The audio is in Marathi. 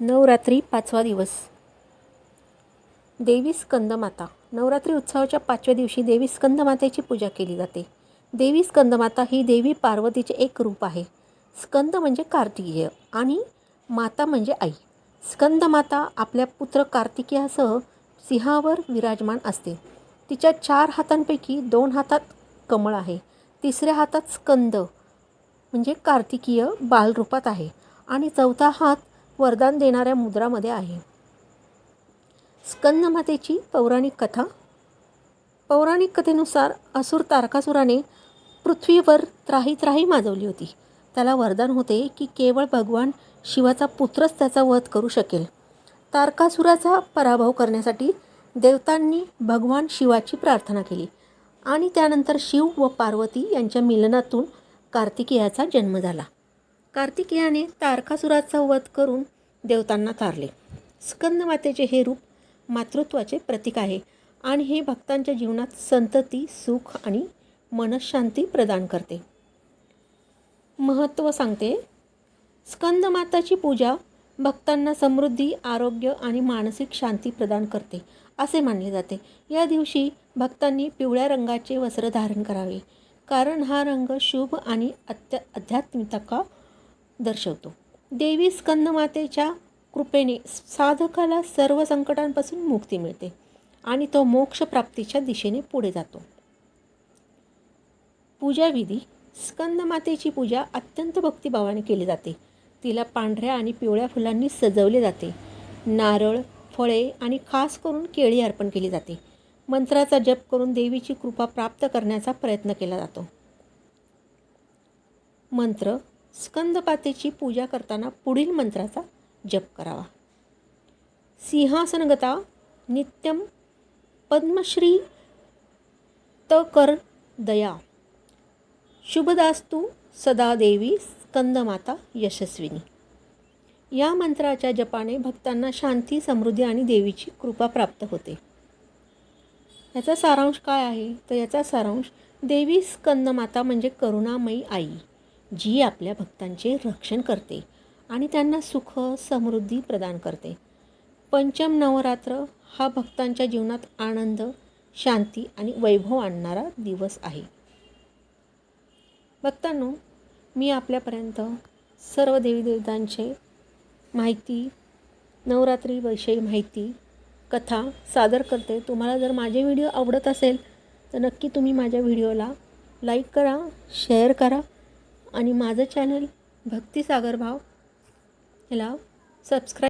नवरात्री पाचवा दिवस. देवी स्कंदमाता नवरात्री उत्सवाच्या पाचव्या दिवशी देवी स्कंदमातेची पूजा केली जाते. देवी स्कंदमाता ही देवी पार्वतीचे एक रूप आहे. स्कंद म्हणजे कार्तिकीय आणि माता म्हणजे आई. स्कंदमाता आपल्या पुत्र कार्तिकीयासह सिंहावर विराजमान असते. तिच्या चार हातांपैकी दोन हातात कमळ आहे. तिसऱ्या हातात स्कंद म्हणजे कार्तिकीय बालरूपात आहे. आणि चौथा हात वरदान देणाऱ्या मुद्रामध्ये आहे. स्कंदमातेची पौराणिक कथा. पौराणिक कथेनुसार असुर तारकासुराने पृथ्वीवर त्राही त्राही माजवली होती. त्याला वरदान होते की केवळ भगवान शिवाचा पुत्रच त्याचा वध करू शकेल. तारकासुराचा पराभव करण्यासाठी देवतांनी भगवान शिवाची प्रार्थना केली आणि त्यानंतर शिव व पार्वती यांच्या मिलनातून कार्तिकेयाचा जन्म झाला. कार्तिकेयाने तारकासुराचा वध करून देवतांना तारले. स्कंदमातेचे हे रूप मातृत्वाचे प्रतीक आहे आणि हे भक्तांच्या जीवनात संतती सुख आणि मनशांती प्रदान करते. महत्त्व सांगते. स्कंदमाताची पूजा भक्तांना समृद्धी आरोग्य आणि मानसिक शांती प्रदान करते असे मानले जाते. या दिवशी भक्तांनी पिवळ्या रंगाचे वस्त्र धारण करावे. कारण हा रंग शुभ आणि अत्य आध्यात्मिकता दर्शवतो. देवी स्कंदमातेच्या कृपेने साधकाला सर्व संकटांपासून मुक्ती मिळते आणि तो मोक्षप्राप्तीच्या दिशेने पुढे जातो. पूजाविधी. स्कंदमातेची पूजा अत्यंत भक्तिभावाने केली जाते. तिला पांढऱ्या आणि पिवळ्या फुलांनी सजवले जाते. नारळ फळे आणि खास करून केळी अर्पण केली जाते. मंत्राचा जप करून देवीची कृपा प्राप्त करण्याचा प्रयत्न केला जातो. मंत्र. स्कंदपातेची पूजा करताना पुढील मंत्राचा जप करावा. सिंहासनगता नित्यम पद्मश्री तकर दया. शुभदास्तू सदा देवी स्कंदमाता यशस्विनी. या मंत्राच्या जपाने भक्तांना शांती समृद्धी आणि देवीची कृपा प्राप्त होते. याचा सारांश काय आहे? तर याचा सारांश देवी स्कंदमाता म्हणजे करुणामयी आई. जी आपल्या भक्तांचे रक्षण करते आणि त्यांना सुख समृद्धी प्रदान करते. पंचम नवरात्र हा भक्तांच्या जीवनात आनंद शांती आणि वैभव आणणारा दिवस आहे. भक्तांनो मी आपल्यापर्यंत सर्व देवी देवतांचे माहिती नवरात्रीविषयी माहिती कथा सादर करते. तुम्हाला जर माझे व्हिडिओ आवडत असेल तर नक्की तुम्ही माझ्या व्हिडिओला लाईक करा शेअर करा आणि माझं चॅनल भक्तिसागर भाव. ह्याला सबस्क्राईब